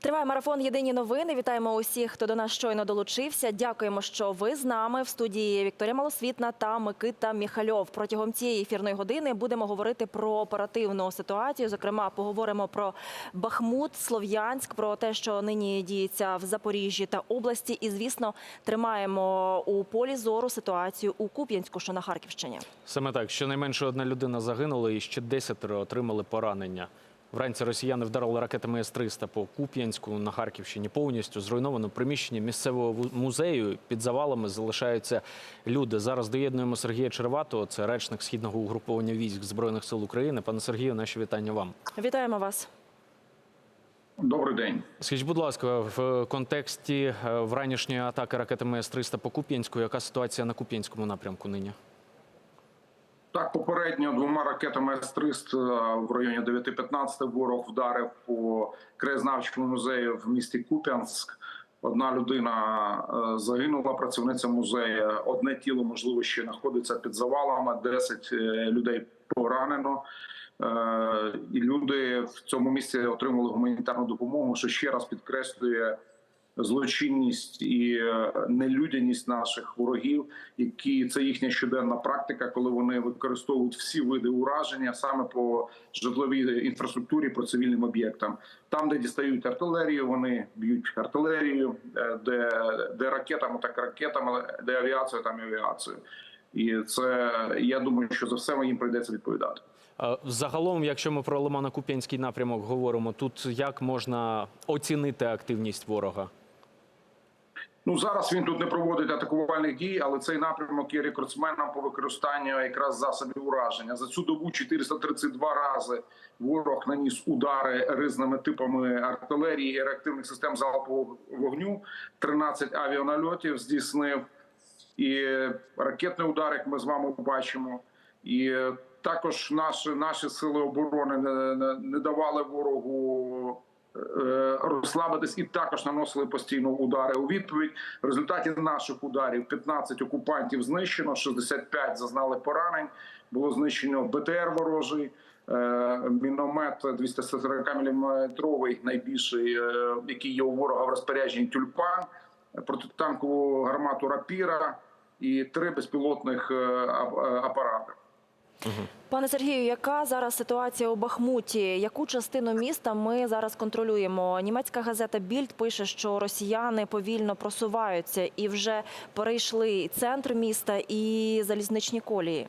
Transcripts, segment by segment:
Триває марафон Єдині новини. Вітаємо усіх, хто до нас щойно долучився. Дякуємо, що ви з нами в студії Вікторія Малосвітна та Микита Міхальов. Протягом цієї ефірної години будемо говорити про оперативну ситуацію. Зокрема, поговоримо про Бахмут, Слов'янськ, про те, що нині діється в Запоріжжі та області. І, звісно, тримаємо у полі зору ситуацію у Куп'янську, що на Харківщині. Саме так, щонайменше одна людина загинула і ще десятеро отримали поранення. Вранці росіяни вдарили ракетами С-300 по Куп'янську на Харківщині. Повністю зруйновано приміщення місцевого музею. Під завалами залишаються люди. Зараз доєднуємо Сергія Черватого, це речник східного угруповання військ збройних сил України. Пане Сергію, наші вітання вам. Вітаємо вас. Добрий день. Скажіть, будь ласка, в контексті е, вранішньої атаки ракетами С-300 по Куп'янську, яка ситуація на Куп'янському напрямку нині? Так, попередньо двома ракетами С-300 в районі 9.15 ворог вдарив по краєзнавчому музею в місті Куп'янськ. Одна людина е, загинула, працівниця музею. Одне тіло, можливо, ще знаходиться під завалами. 10 е, людей поранено. Е, І люди в цьому місці отримали гуманітарну допомогу, що ще раз підкреслює злочинність і е, нелюдяність наших ворогів, які це їхня щоденна практика, коли вони використовують всі види ураження саме по житловій інфраструктурі, по цивільним об'єктам. Там, де дістають артилерію, вони б'ють артилерію, е, де, де ракетами, так ракетами, де авіацію, там і авіацію. І це я думаю, що за все їм прийдеться відповідати. Загалом, якщо ми про Лимано-Куп'янський напрямок говоримо, тут як можна оцінити активність ворога? Ну зараз він тут не проводить атакувальних дій, але цей напрямок є рекордсменом по використанню якраз засобів ураження. За цю добу 432 рази ворог наніс удари різними типами артилерії і реактивних систем залпового вогню. 13 авіанальотів здійснив і ракетний удар, як ми з вами бачимо, і також наші наші сили оборони не, не, давали ворогу е, розслабитись і також наносили постійно удари у відповідь. В результаті наших ударів 15 окупантів знищено, 65 зазнали поранень. Було знищено БТР ворожий. е, Міномет 240 мм, найбільший, е, який є у ворога в розпорядженні тюльпан, протитанкову гармату рапіра і три безпілотних е, Пане Сергію, яка зараз ситуація у Бахмуті? Яку частину міста ми зараз контролюємо? Німецька газета Більд пише, що росіяни повільно просуваються і вже перейшли центр міста і залізничні колії.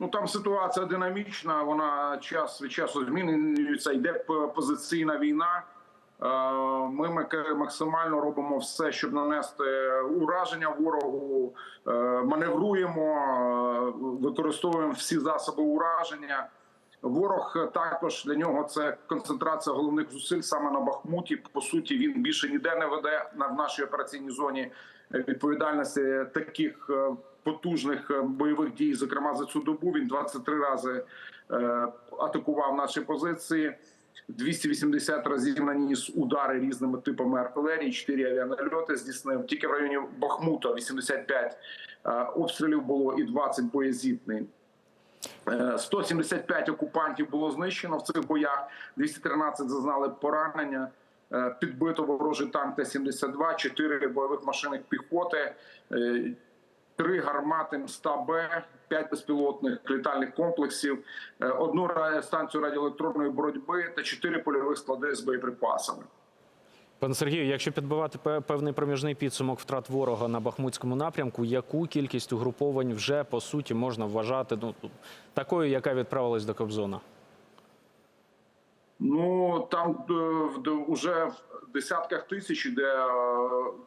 Ну там ситуація динамічна. Вона час від часу змінюється. Йде позиційна війна. Е, Ми максимально робимо все, щоб нанести ураження ворогу. е, Маневруємо, використовуємо всі засоби ураження. Ворог також для нього це концентрація головних зусиль саме на Бахмуті. По суті, він більше ніде не веде на в нашій операційній зоні відповідальності таких е, потужних е, бойових дій. Зокрема, за цю добу він 23 рази е, атакував наші позиції. 280 разів наніс удари різними типами артилерії, 4 авіанальоти здійснив. Тільки в районі Бахмута 85 е, обстрілів було і 20 боєзітний. Е, 175 окупантів було знищено в цих боях. 213 зазнали поранення. Е, Підбито ворожий танк Т-72, 4 бойових машини піхоти, е, 3 гармати МСТА-Б, 5 безпілотних літальних комплексів, е, одну станцію радіоелектронної боротьби та 4 польових склади з боєприпасами. Пане Сергію, якщо підбивати пе- певний проміжний підсумок втрат ворога на Бахмутському напрямку, яку кількість угруповань вже по суті можна вважати ну, такою, яка відправилась до Кобзона? Ну там е, в- уже в десятках тисяч іде е,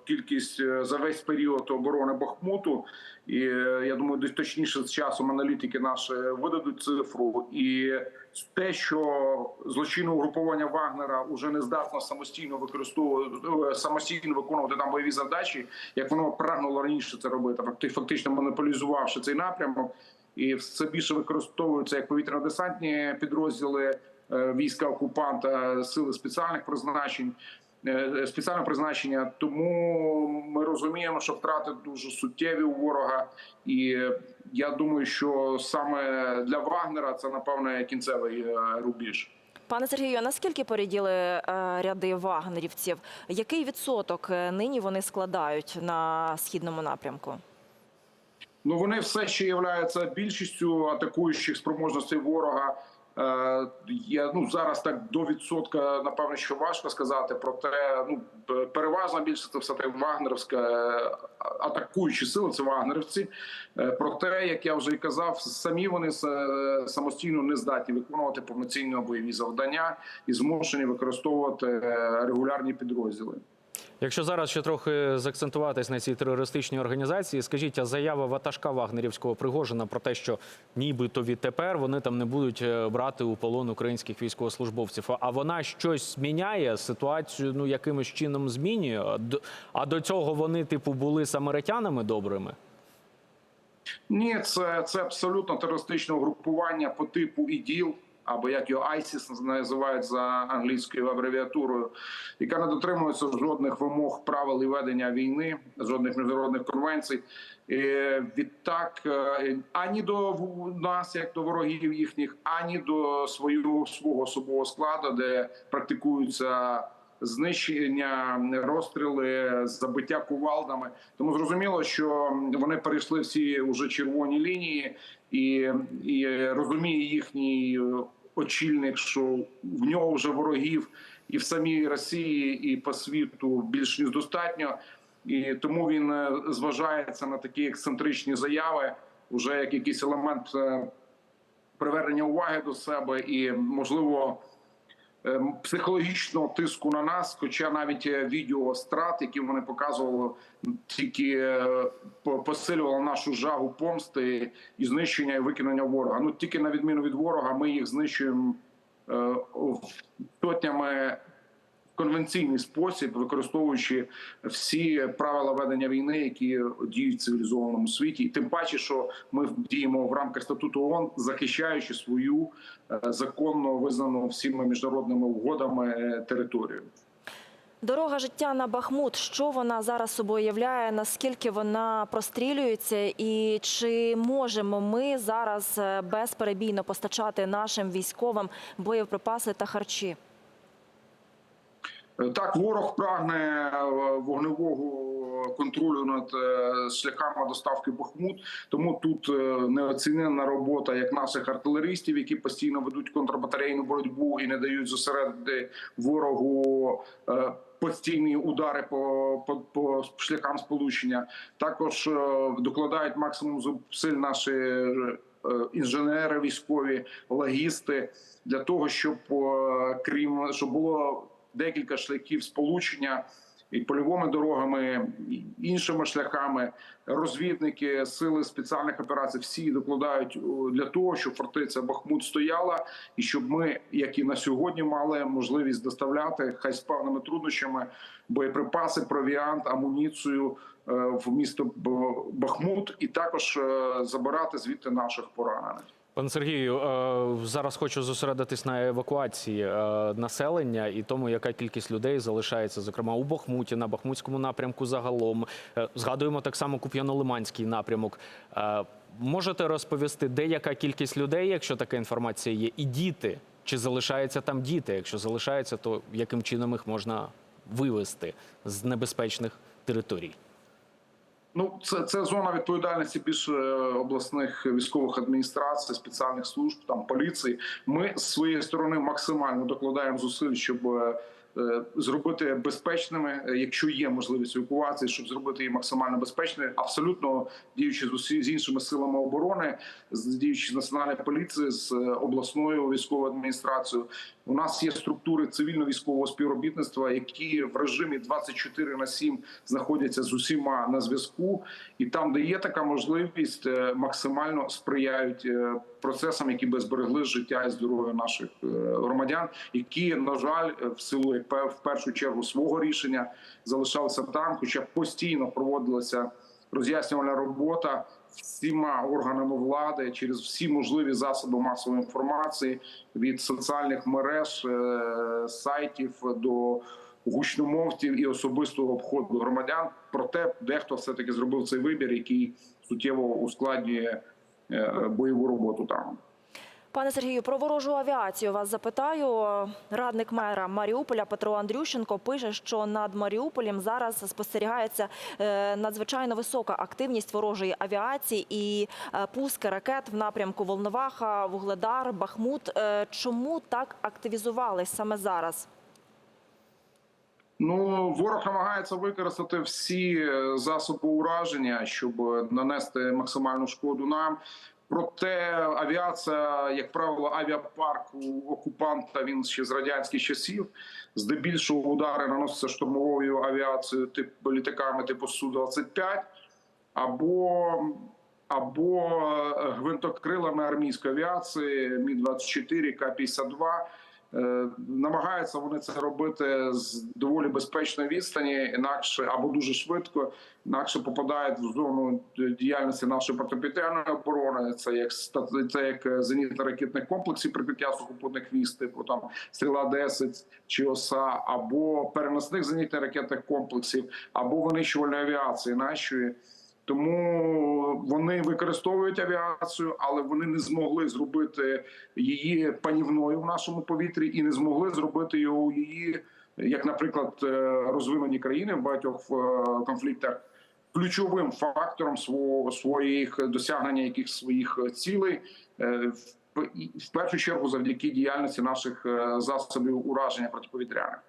кількість е, за весь період оборони Бахмуту. І я думаю, десь точніше з часом аналітики наші видадуть цифру. І те, що злочинне угруповання Вагнера вже не здатно самостійно використовувати самостійно виконувати там бойові задачі, як воно прагнуло раніше це робити, факти- фактично монополізувавши цей напрямок. І все більше використовуються як повітряно-десантні підрозділи війська окупанта, сили спеціальних призначень. е, спеціального призначення. Тому ми розуміємо, що втрати дуже суттєві у ворога, і я думаю, що саме для Вагнера це напевне кінцевий е, рубіж. Пане Сергію, а наскільки поряділи е, ряди вагнерівців? Який відсоток е, нині вони складають на східному напрямку? Ну вони все ще являються більшістю атакуючих спроможностей ворога. Е, я ну зараз так до відсотка напевно, що важко сказати. Проте ну переважна більшість це все таки вагнерівська е, атакуючі сили. Це вагнерівці. Е, проте, як я вже і казав, самі вони самостійно не здатні виконувати повноцінні бойові завдання і змушені використовувати е, регулярні підрозділи. Якщо зараз ще трохи заакцентуватись на цій терористичній організації, скажіть, а заява ватажка Вагнерівського Пригожина про те, що нібито відтепер вони там не будуть е, брати у полон українських військовослужбовців. А вона щось зміняє ситуацію, ну якимось чином змінює. А до- цього вони, типу, були самаритянами добрими. Ні, це, це абсолютно терористичне угрупування по типу іділ. Або як його ISIS називають за англійською абревіатурою, яка не дотримується жодних вимог правил і ведення війни, жодних міжнародних конвенцій. І відтак е, ані до нас, як до ворогів їхніх, ані до свого свого особового складу, де практикуються знищення, розстріли, забиття кувалдами. Тому зрозуміло, що вони перейшли всі уже червоні лінії, і, і розуміє їхній е, очільник, що в нього вже ворогів і в самій Росії, і по світу більш ніж достатньо. І тому він е, зважається на такі ексцентричні заяви, вже як якийсь елемент е, привернення уваги до себе і можливо психологічного тиску на нас. Хоча навіть е, відео страт, які вони показували, тільки е, по- посилювало нашу жагу помсти і знищення і викинення ворога. Ну тільки на відміну від ворога, ми їх знищуємо е, сотнями конвенційний спосіб, використовуючи всі правила ведення війни, які діють в цивілізованому світі, і тим паче, що ми діємо в рамках статуту ООН, захищаючи свою е, законно визнану всіма міжнародними угодами е, територію. Дорога життя на Бахмут. Що вона зараз собою являє? Наскільки вона прострілюється, і чи можемо ми зараз е, безперебійно постачати нашим військовим боєприпаси та харчі? Так, ворог прагне е, вогневого контролю над е, шляхами доставки Бахмут. Тому тут е, неоціненна робота як наших артилеристів, які постійно ведуть контрбатарейну боротьбу і не дають зосередити ворогу. Постійні удари по, по, по шляхам сполучення також докладають максимум зусиль наші інженери, військові, логісти для того, щоб крім щоб було декілька шляхів сполучення і польовими дорогами, і іншими шляхами. Розвідники, сили спеціальних операцій всі докладають для того, щоб фортеця Бахмут стояла, і щоб ми, як і на сьогодні, мали можливість доставляти хай з певними труднощами боєприпаси, провіант, амуніцію е, в місто Бахмут, і також е, забирати звідти наших поранених. Пане Сергію, е, зараз хочу зосередитись на евакуації е, населення і тому, яка кількість людей залишається, зокрема у Бахмуті, на Бахмутському напрямку загалом. Е, Згадуємо так само Куп'яно-Лиманський напрямок. Можете розповісти, де яка кількість людей, якщо така інформація є, і діти? Чи залишаються там діти? Якщо залишаються, то яким чином їх можна вивезти з небезпечних територій? Ну, це, це зона відповідальності більш е, обласних військових адміністрацій, спеціальних служб, там поліції. Ми з своєї сторони максимально докладаємо зусиль, щоб е, зробити безпечними, е, якщо є можливість евакуації, щоб зробити її максимально безпечною, абсолютно діючи з усі з іншими силами оборони, діючи з національної поліції, з е, обласною військовою адміністрацією. У нас є структури цивільно-військового співробітництва, які в режимі 24 на 7 знаходяться з усіма на зв'язку, і там, де є така можливість, е, максимально сприяють е, процесам, які би зберегли життя і здоров'я наших е, громадян, які на жаль е, в силу в першу чергу свого рішення залишалися там, хоча постійно проводилася роз'яснювальна робота всіма органами влади через всі можливі засоби масової інформації від соціальних мереж, е, сайтів до гучномовців і особистого обходу громадян. Проте дехто все таки зробив цей вибір, який суттєво ускладнює бойову роботу там. Пане Сергію, про ворожу авіацію вас запитаю. Радник мера Маріуполя Петро Андрющенко пише, що над Маріуполем зараз спостерігається е, надзвичайно висока активність ворожої авіації і е, пуски ракет в напрямку Волноваха, Вугледар, Бахмут. Е, Чому так активізувались саме зараз? Ну, ворог намагається використати всі е, засоби ураження, щоб нанести максимальну шкоду нам. Проте авіація, як правило, авіапарк у окупанта він ще з радянських часів. Здебільшого удари наносяться штурмовою авіацією, типу літаками типу су 25 або або е, гвинтокрилами армійської авіації Мі 24 К 52 Е, Намагаються вони це робити з доволі безпечної відстані, інакше або дуже швидко, інакше попадають в зону діяльності нашої протиповітряної оборони. Це як це як зенітно-ракетних комплексів прикриття сухопутних військ, типу там стріла 10 чи оса, або переносних зенітно-ракетних комплексів, або винищувальної авіації нашої. Тому вони використовують авіацію, але вони не змогли зробити її панівною в нашому повітрі і не змогли зробити її, як, наприклад, е, розвинені країни в багатьох е, конфліктах, ключовим фактором свого своїх досягнення якихось своїх цілей. е, в- першу чергу завдяки діяльності наших засобів ураження протиповітряних.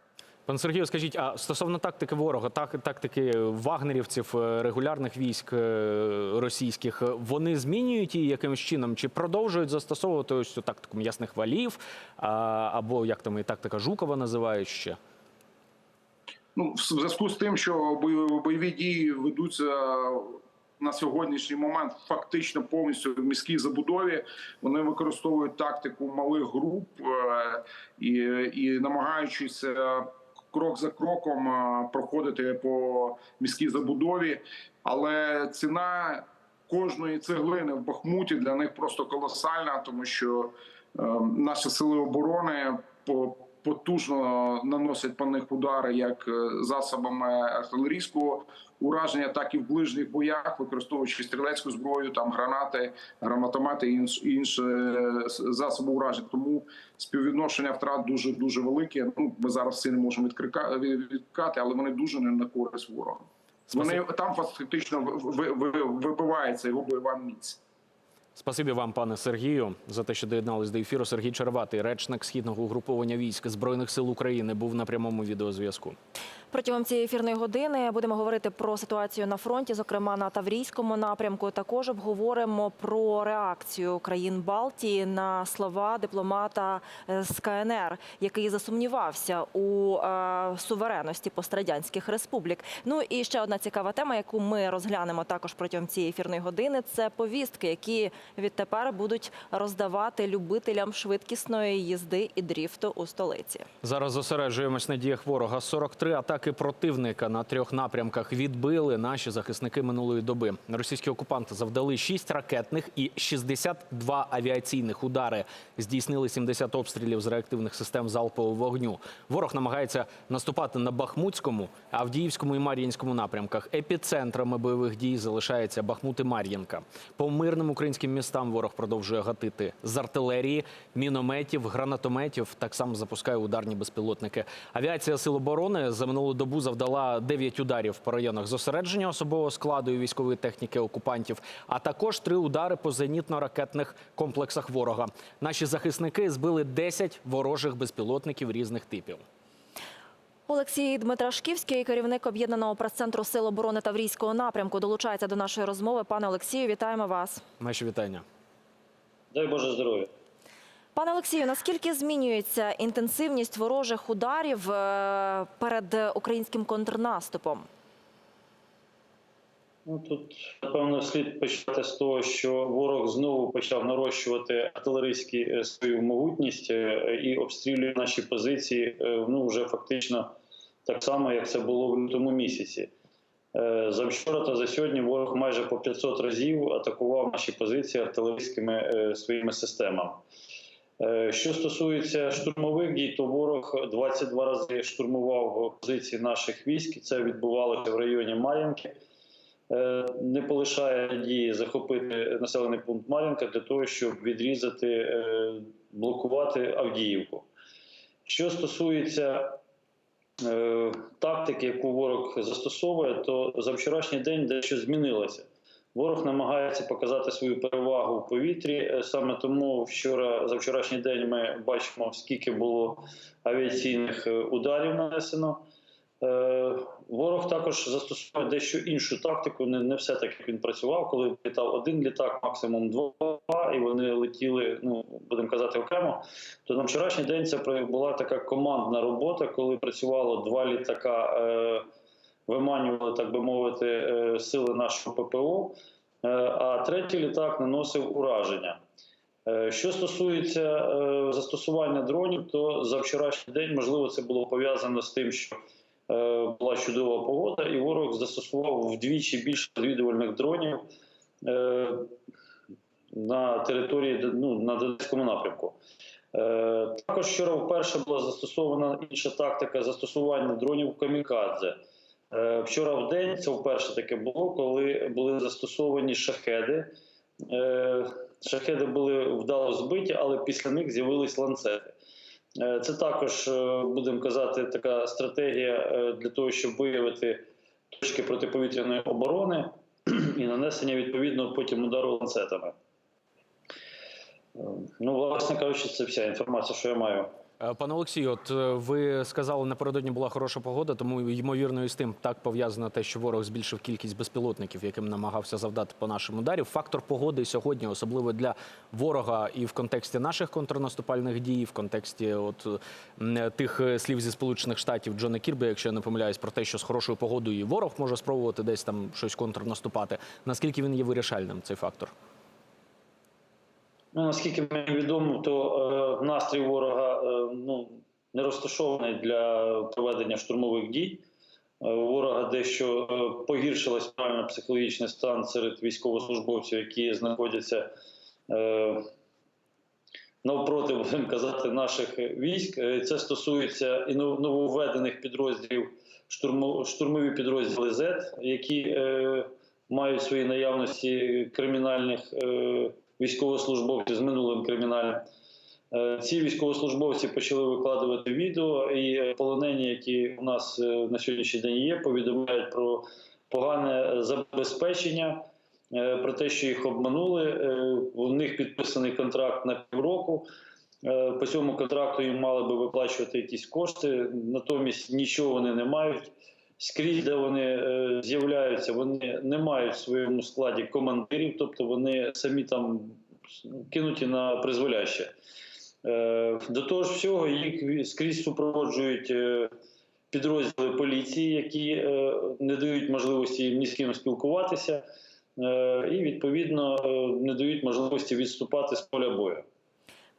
Пане Сергію, скажіть, а стосовно тактики ворога, так, тактики вагнерівців, е, регулярних військ е, російських, е, вони змінюють її якимось чином? Чи продовжують застосовувати ось цю тактику м'ясних валів, або як там і тактика Жукова називають ще? Ну, в зв'язку з тим, що бойові дії ведуться на сьогоднішній момент фактично повністю в міській забудові, вони використовують тактику малих груп і, і намагаючись крок за кроком проходити по міській забудові, але ціна кожної цеглини в Бахмуті для них просто колосальна, тому що е, наші сили оборони потужно наносять по них удари як е, засобами артилерійського ураження, так і в ближніх боях, використовуючи стрілецьку зброю, там гранати, гранатомети і інш, інші е, засоби уражень. Тому співвідношення втрат дуже дуже велике. Ну ми зараз всі не можемо відкрика- від- відкати, але вони дуже не на користь ворога. Вони там фактично ви- ви- ви- вибивається його бойова міць. Спасибі вам, пане Сергію, за те, що доєднались до ефіру. Сергій Черватий, речник східного угруповання військ збройних сил України, був на прямому відеозв'язку. Протягом цієї ефірної години будемо говорити про ситуацію на фронті, зокрема на Таврійському напрямку. Також обговоримо про реакцію країн Балтії на слова дипломата е, з КНР, який засумнівався у е, суверенності пострадянських республік. Ну і ще одна цікава тема, яку ми розглянемо також протягом цієї ефірної години. Це повістки, які відтепер будуть роздавати любителям швидкісної їзди і дріфту у столиці. Зараз зосереджуємось на діях ворога. 43 атаки противника на трьох напрямках відбили наші захисники минулої доби. Російські окупанти завдали 6 ракетних і 62 авіаційних удари. Здійснили 70 обстрілів з реактивних систем залпового вогню. Ворог намагається наступати на Бахмутському, Авдіївському і Мар'їнському напрямках. Епіцентрами бойових дій залишається Бахмут і Мар'їнка. По мирним українським містам ворог продовжує гатити з артилерії, мінометів, гранатометів. Так само запускає ударні безпілотники. Авіація Сил оборони за минулу добу завдала 9 ударів по районах зосередження особового складу і військової техніки окупантів, а також три удари по зенітно-ракетних комплексах ворога. Наші захисники збили 10 ворожих безпілотників різних типів. Олексій Дмитрашківський, керівник об'єднаного прес-центру Сил оборони Таврійського напрямку, долучається до нашої розмови. Пане Олексію, вітаємо вас. Наші вітання. Дай Боже здоров'я. Пане Олексію, наскільки змінюється інтенсивність ворожих ударів е, перед українським контрнаступом? Ну тут напевно слід почати з того, що ворог знову почав нарощувати артилерійські е, свою могутність е, і обстрілює наші позиції. Ну вже фактично так само, як це було в лютому місяці. За вчора та за сьогодні ворог майже по 500 разів атакував наші позиції артилерійськими своїми системами. Е, Що стосується штурмових дій, то ворог 22 рази штурмував позиції наших військ. Це відбувалося в районі Мар'їнки. Е, Не полишає надії захопити населений пункт Мар'їнка для того, щоб відрізати, е, блокувати Авдіївку. Що стосується тактики, яку ворог застосовує, то за вчорашній день дещо змінилося. Ворог намагається показати свою перевагу в повітрі. Е, Саме тому вчора, за вчорашній день, ми бачимо, скільки було авіаційних е, ударів нанесено. Е, Ворог також застосовує дещо іншу тактику. Не, не все так, як він працював, коли літав один літак, максимум два, і вони летіли, ну будемо казати, окремо. То на вчорашній день це була така командна робота, коли працювало два літака, виманювали, так би мовити, е, сили нашого ППО, е, а третій літак наносив ураження. Е, Що стосується застосування дронів, то за вчорашній день, можливо, це було пов'язано з тим, що була чудова погода, і ворог застосував вдвічі більше розвідувальних дронів на території ну, на Донецькому напрямку. Також вчора вперше була застосована інша тактика застосування дронів камікадзе. Е, Вчора в день це вперше таке було, коли були застосовані шахеди. Е, Шахеди були вдало збиті, але після них з'явились ланцети. Е, Це також, будемо казати, така стратегія для того, щоб виявити точки протиповітряної оборони і нанесення відповідно потім удару ланцетами. Ну, власне кажучи, це вся інформація, що я маю. Е, Пане Олексію, от е, ви сказали, напередодні була хороша погода, тому ймовірно і з тим так пов'язано те, що ворог збільшив кількість безпілотників, яким намагався завдати по нашим ударів. Фактор погоди сьогодні, особливо для ворога, і в контексті наших контрнаступальних дій, в контексті от тих е, слів зі сполучених штатів Джона Кірби, якщо я не помиляюсь, про те, що з хорошою погодою і ворог може спробувати десь там щось контрнаступати. Наскільки він є вирішальним цей фактор? Ну, наскільки мені відомо, то е, настрій ворога е, ну, не розташований для проведення штурмових дій. Е, ворога дещо е, погіршилась правильно психологічний стан серед військовослужбовців, які знаходяться е, навпроти, будемо казати, наших військ. Е, Це стосується і нововведених підрозділів, штурмо- штурмові підрозділи Z, які е, мають свої наявності кримінальних е, військовослужбовців з минулим кримінальним. Е, Ці військовослужбовці почали викладувати відео, і полонені, які у нас е, на сьогоднішній день є, повідомляють про погане забезпечення, е, про те, що їх обманули. У них підписаний контракт на півроку. По цьому контракту їм мали би виплачувати якісь кошти, натомість нічого вони не мають. Скрізь, де вони е, з'являються, вони не мають в своєму складі командирів, тобто вони самі там кинуті на призволяще. Е, До того ж всього, їх скрізь супроводжують е, підрозділи поліції, які не дають можливості ні з ким спілкуватися, і відповідно не дають можливості відступати з поля бою.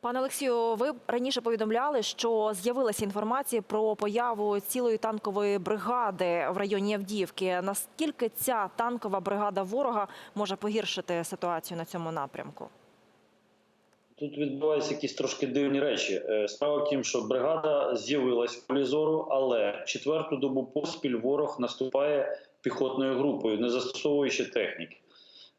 Пане Олексію, ви раніше повідомляли, що з'явилася інформація про появу цілої танкової бригади в районі Авдіївки. Наскільки ця танкова бригада ворога може погіршити ситуацію на цьому напрямку? Тут відбуваються якісь трошки дивні речі. Е, Справа в тім, що бригада з'явилась в полі зору, але четверту добу поспіль ворог наступає піхотною групою, не застосовуючи техніки.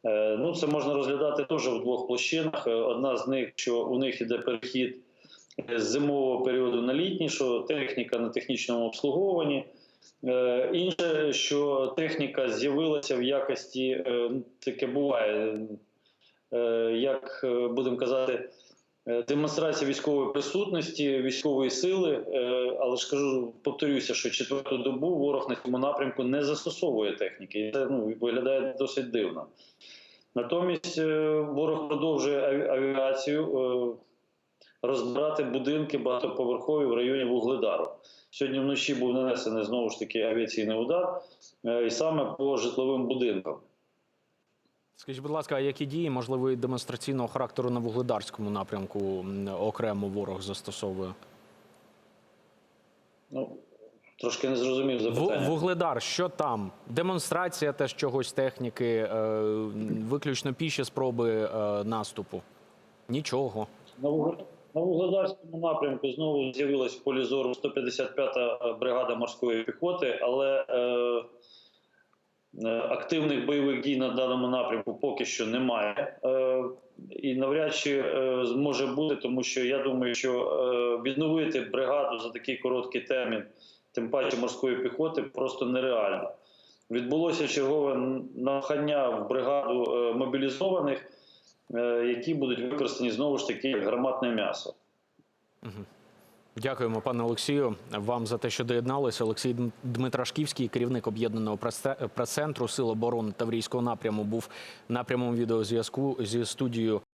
Е, Ну, це можна розглядати теж в двох площинах. Е, Одна з них, що у них іде перехід е, з зимового періоду на літній, що техніка на технічному обслуговуванні. Інше, що техніка з'явилася в якості, ну, таке буває, як будемо казати, демонстрація військової присутності, військової сили. Але ж кажу, повторюся, що четверту добу ворог на цьому напрямку не застосовує техніки. І це ну, виглядає досить дивно. Натомість е, ворог продовжує аві- авіацію е, розбирати будинки багатоповерхові в районі Вугледару. Сьогодні вночі був нанесений знову ж таки авіаційний удар, е, і саме по житловим будинкам. Скажіть, будь ласка, а які дії, можливо, демонстраційного характеру на вугледарському напрямку окремо ворог застосовує? Трошки не зрозумів запитання. Вугледар, що там? Демонстрація теж чогось техніки, е, виключно піші спроби е, наступу. Нічого. На Вугледарському напрямку знову з'явилась в полі зору 155-та бригада морської піхоти, але е, е, активних бойових дій на даному напрямку поки що немає. Е, і навряд чи е, зможе бути, тому що я думаю, що е, відновити бригаду за такий короткий термін, тим паче морської піхоти, просто нереально. Відбулося чергове навхання в бригаду е, мобілізованих, е, які будуть використані знову ж таки як гарматне м'ясо. Дякуємо, пане Олексію, вам за те, що доєдналися. Олексій Дмитрашківський, керівник об'єднаного прес- прес-центру Сил оборони Таврійського напряму, був на прямому відеозв'язку зі студією